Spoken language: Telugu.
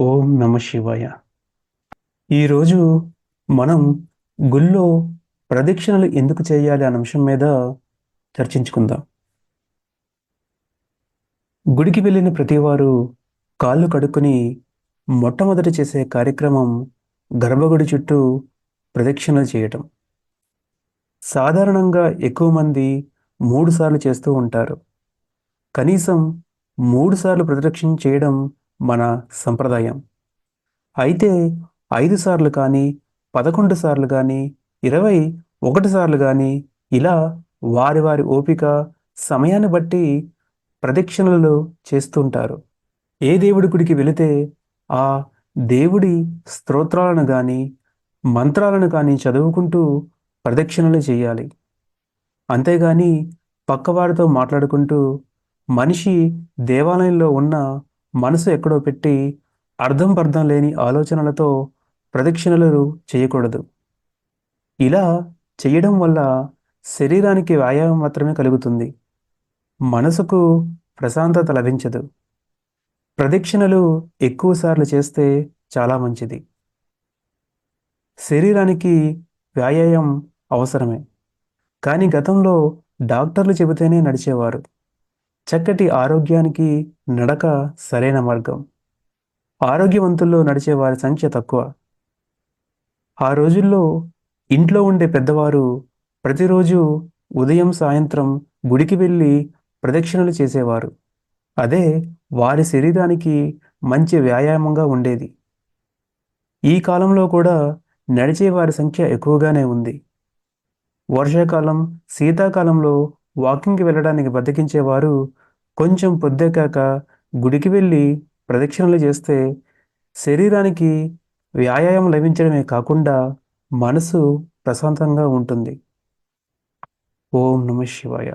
ఓం నమ శివాయ. ఈరోజు మనం గుళ్ళో ప్రదక్షిణలు ఎందుకు చేయాలి అనే అంశం మీద చర్చించుకుందాం. గుడికి వెళ్ళిన ప్రతివారు కాళ్ళు కడుక్కుని మొట్టమొదట చేసే కార్యక్రమం గర్భగుడి చుట్టూ ప్రదక్షిణలు చేయటం. సాధారణంగా ఎక్కువ మంది మూడుసార్లు చేస్తూ ఉంటారు. కనీసం మూడు సార్లు ప్రదక్షిణ చేయడం మన సంప్రదాయం. అయితే ఐదు సార్లు కానీ పదకొండు సార్లు కానీ ఇరవై ఒకటి సార్లు కానీ ఇలా వారి వారి ఓపిక సమయాన్ని బట్టి ప్రదక్షిణలు చేస్తుంటారు ఏ దేవుడి గుడికి వెళితే ఆ దేవుడి స్తోత్రాలను కానీ మంత్రాలను కానీ చదువుకుంటూ ప్రదక్షిణలు చేయాలి. అంతేగాని పక్కవారితో మాట్లాడుకుంటూ మనిషి దేవాలయంలో ఉన్న మనసు ఎక్కడో పెట్టి అర్థం పర్థం లేని ఆలోచనలతో ప్రదక్షిణలు చేయకూడదు. ఇలా చేయడం వల్ల శరీరానికి వ్యాయామం మాత్రమే కలుగుతుంది. మనసుకు ప్రశాంతత లభించదు. ప్రదక్షిణలు ఎక్కువసార్లు చేస్తే చాలా మంచిది. శరీరానికి వ్యాయామం అవసరమే. కానీ గతంలో డాక్టర్లు చెబితేనే నడిచేవారు. చక్కటి ఆరోగ్యానికి నడక సరైన మార్గం. ఆరోగ్యవంతుల్లో నడిచే వారి సంఖ్య తక్కువ. ఆ రోజుల్లో ఇంట్లో ఉండే పెద్దవారు ప్రతిరోజు ఉదయం సాయంత్రం గుడికి వెళ్ళి ప్రదక్షిణలు చేసేవారు. అదే వారి శరీరానికి మంచి వ్యాయామంగా ఉండేది. ఈ కాలంలో కూడా నడిచే వారి సంఖ్య ఎక్కువగానే ఉంది. వర్షాకాలం శీతాకాలంలో వాకింగ్కి వెళ్ళడానికి బద్దకించేవారు కొంచెం పొద్దెక్కాక గుడికి వెళ్ళి ప్రదక్షిణలు చేస్తే శరీరానికి వ్యాయామం లభించడమే కాకుండా మనసు ప్రశాంతంగా ఉంటుంది. ఓం నమ శివాయ.